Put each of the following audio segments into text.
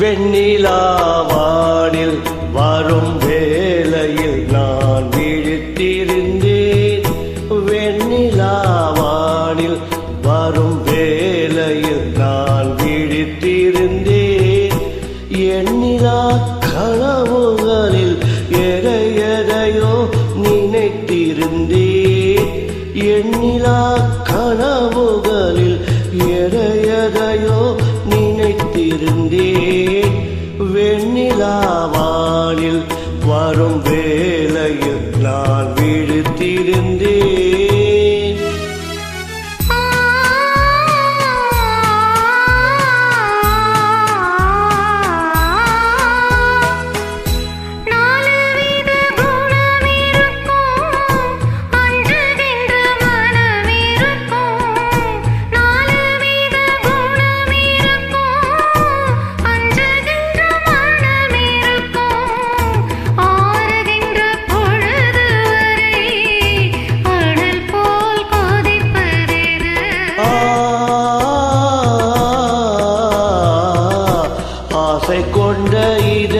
வெண்ணிலாவானில் வரும் வேலையில் நான் விழித்திருந்தேன். வெண்ணிலாவானில் வரும் வேலையில் நான் விழித்திருந்தேன். எண்ணிலா கனவுகளில் எதையதையோ நினைத்திருந்தேன். எண்ணிலா கனவுகளில் எதையதையோ நினைத்திருந்தேன். வெண்ணிலாவானில் வரும் வேலையில் நான்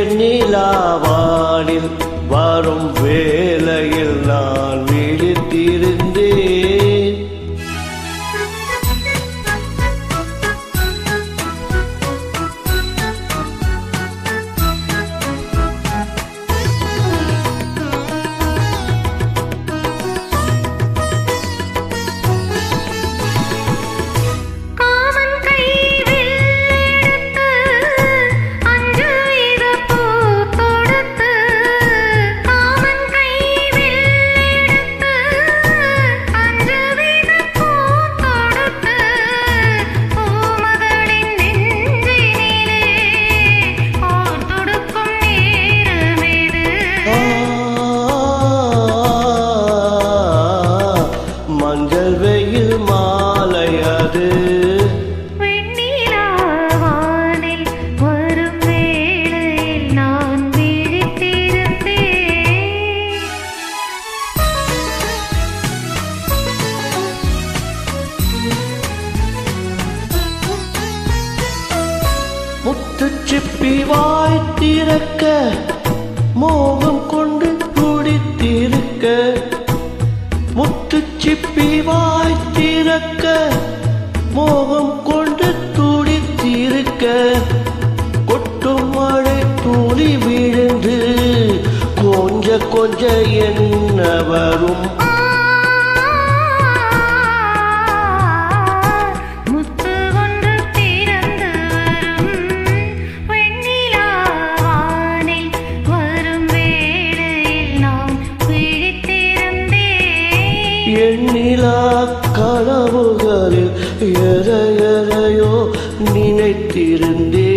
வெண்ணிலாவானில் வரும் வேலையில் நான் அது முத்துச்சிப்பி வாய் திறக்க மோகம் கொண்டு துடித்திருக்க முத்துச்சிப்பி வாய் திறக்க மோகம் கொண்டு துடித்திருக்க கொட்டும் மழை துளி விழுந்து கொஞ்ச கொஞ்ச என்ன வரும் எண்ணிலா கனவுகளில் எதையதையோ நினைத்திருந்தேன்